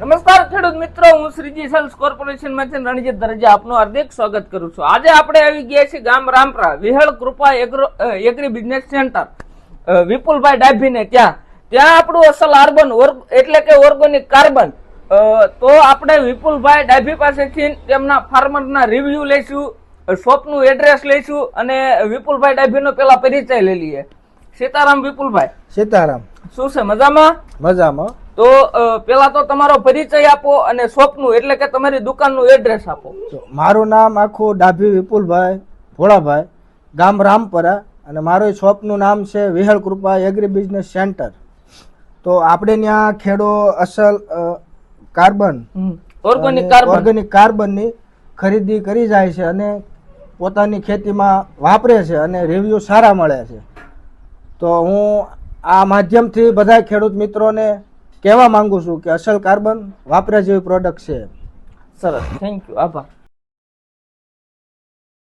નમસ્કાર ખેડૂત મિત્રો હું શ્રીજી સેલ્સ કોર્પોરેશનમાંથી રણજીત દરજા આપનું હાર્દિક સ્વાગત કરું છું. આજે આપણે આવી ગયા છીએ ગામ Rampara Vihal Krupa agro agri business centre વિપુલભાઈ ડાભીને ત્યાં. ત્યાં આપણું અસલ આર્બન એટલે કે ઓર્ગોનિક કાર્બન તો આપણે વિપુલભાઈ ડાભી પાસેથી તેમના ફાર્મરના રિવ્યુ લઈશું શોપનું એડ્રેસ લઈશું અને વિપુલભાઈ ડાભીનો પેલા પરિચય લઈ લઈએ. સીતારામ વિપુલભાઈ. સીતારામ. શું છે મજામાં? મજામાં. તો પેલા તો તમારો પરિચય આપો અને શોપનું એટલે કે તમારી દુકાનનું એડ્રેસ આપો. મારું નામ આખું ડાભી વિપુલભાઈ ભોળાભાઈ ગામ રામપરા અને મારું શોપનું નામ છે Vihal Krupa agri business centre તો આપણે ત્યાં ખેડો અસલ કાર્બન ઓર્ગેનિક કાર્બન ઓર્ગેનિક કાર્બનની ખરીદી કરી જાય છે અને પોતાની ખેતીમાં વાપરે છે અને રિવ્યૂ સારા મળે છે. તો હું આ માધ્યમથી બધા ખેડૂત મિત્રોને કહેવા માંગુ છું કે અસલ કાર્બન વાપરા જેવી પ્રોડક્ટ છે. સરસ. થેન્ક યુ આભાર.